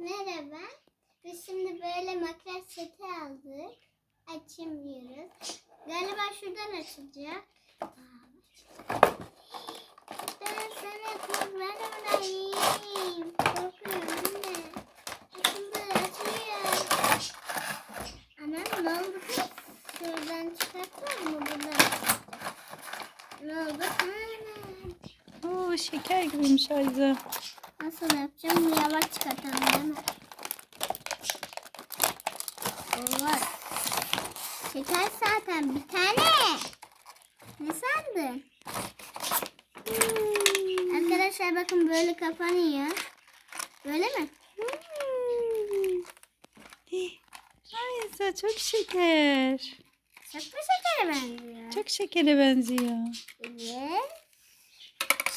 Merhaba. Biz şimdi böyle makyaj seti aldık. Açamıyoruz. Galiba şuradan açılacak. Ben sana kurban olayım. Korkuyorum anne. Açıldı, açılıyor. Anam ne oldu? Şuradan çıkartmaz mı buradan? Ne oldu? Anam. Oo şeker gibiymiş Ayza. Nasıl yapacağım? Yavaş çıkartalım değil mi? Olmaz. Şeker zaten bir tane. Ne sandın? Hmm. Arkadaşlar bakın böyle kapanıyor. Böyle mi? Hmm. Ayza çok şeker. Çok mu şekere benziyor? Çok şekere benziyor. Evet.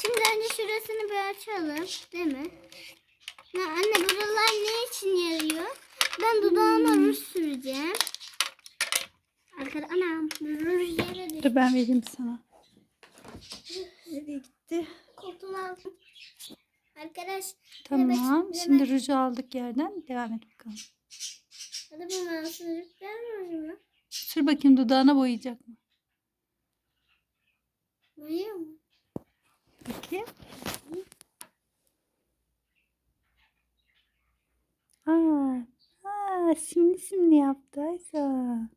Şimdi önce şurasını bir açalım. Değil mi? Ya anne buralar ne için yarıyor? Ben dudağıma ruj süreceğim. Arkada anam ruj yere düştü. Dur ben vereyim sana. Nereye gitti? Koltuğuma aldım. Arkadaş Tamam. Evet, Şimdi ruju aldık yerden. Devam et bakalım. hadi bu masumluk gelmiyor mu? Sür bakayım dudağına boyayacak mı? Duyuyor mu? Bakayım. Aa, aa, simli simli yaptı Ayza.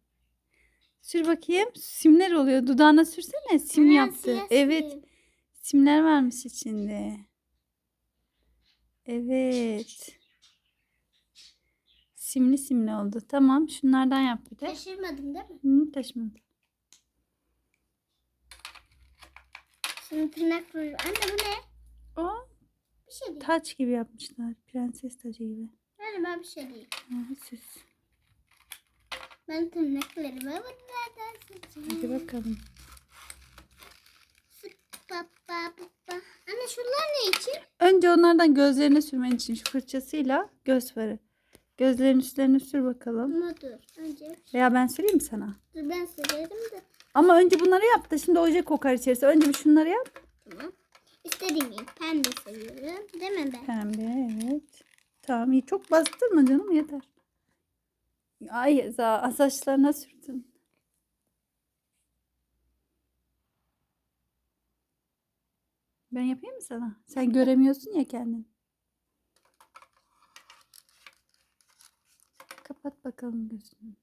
Sür bakayım. Simler oluyor. Dudağına sürsene. Sim Aa, yaptı. siyah Evet. sim. Simler varmış içinde. Evet. Simli simli oldu. Tamam. Şunlardan yap bir de. Şaşırmadım değil mi? Hı, taşımadı. Şimdi tırnak ruju. Anne bu ne? O Bir şey değil. taç gibi yapmışlar. Prenses tacı gibi. Galiba bir şey değil. Ha, süs. Ben tırnaklarımı bunlardan seçeceğim. Hadi bakalım. Ba, ba, ba, ba. Anne şunlar ne için? Önce onlardan gözlerine sürmen için şu fırçasıyla göz farı. Gözlerin üstlerine sür bakalım. Ama dur. Önce Veya ben süreyim mi sana? dur ben silerim de. Ama önce bunları yap da şimdi oje kokar içerisi. Önce bir şunları yap. Tamam. İstediğim gibi pembe seviyorum. Değil mi ben? Pembe evet. Tamam iyi. Çok bastırma canım yeter. Ay za saçlarına sürdün. Ben yapayım mı sana? Sen göremiyorsun ya kendin. Kapat bakalım gözünü.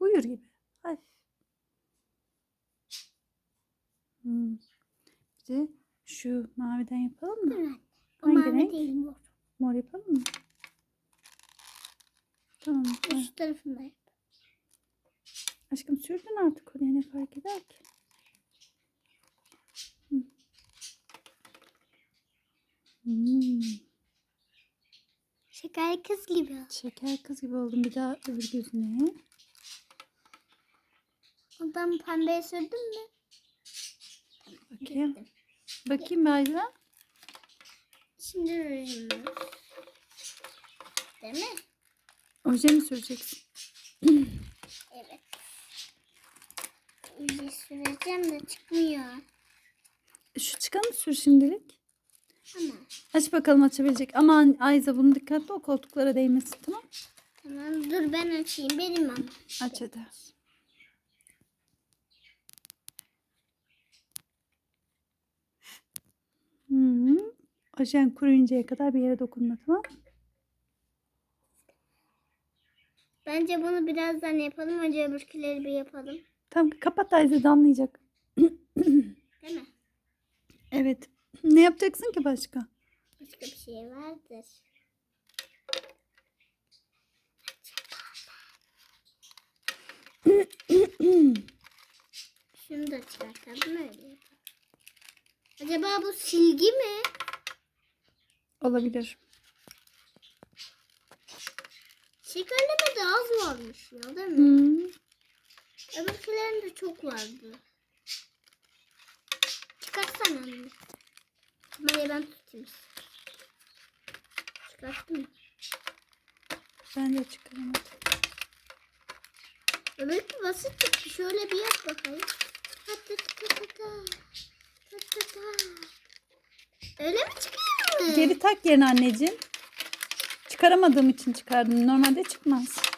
Uyur gibi. Ay. Hmm. Bir de şu maviden yapalım mı? Evet. O Hangi mavi renk? değil mor. Mor yapalım mı? Tamam. Bu ver. Şu tarafında yap. Aşkım sürdün artık oraya ne fark eder ki? Hı. Hmm, Şeker kız gibi. şeker kız gibi oldum. Bir daha öbür gözüne. Ondan pembeye sürdün mü? Bakayım. Bakayım Ayza. Şimdi rujumuz. Değil mi? Oje mi süreceksin? Evet. İyice süreceğim de çıkmıyor. Şu çıkanı sür şimdilik. Ama Aç bakalım açabilecek. Aman Ayza bunu dikkatli ol koltuklara değmesin tamam tamam dur ben açayım. Benim ama. Aç hadi. Hı -hı. Ojen kuruyuncaya kadar bir yere dokunma tamam? Bence bunu birazdan yapalım. Önce öbürküleri bir yapalım. Tamam kapat Ayza damlayacak. Değil mi? Evet. Ne yapacaksın ki başka? Başka bir şey vardır. Şunu da çıkartalım öyle yapalım. Acaba bu silgi mi? Olabilir. Şekerleme de az varmış ya değil mi? Hmm. Öbürkülerinde çok vardı. Çıkarsana anne. Kamerayı ben tutayım. Çıkarttım mı? Ben de çıkarım. Öbürkü basit çıktı. Şöyle bir yap bakalım. Ta ta ta ta ta. Ta ta ta. Öyle mi çıkıyor? Geri tak yerine anneciğim. çıkaramadığım için çıkardım. Normalde çıkmaz.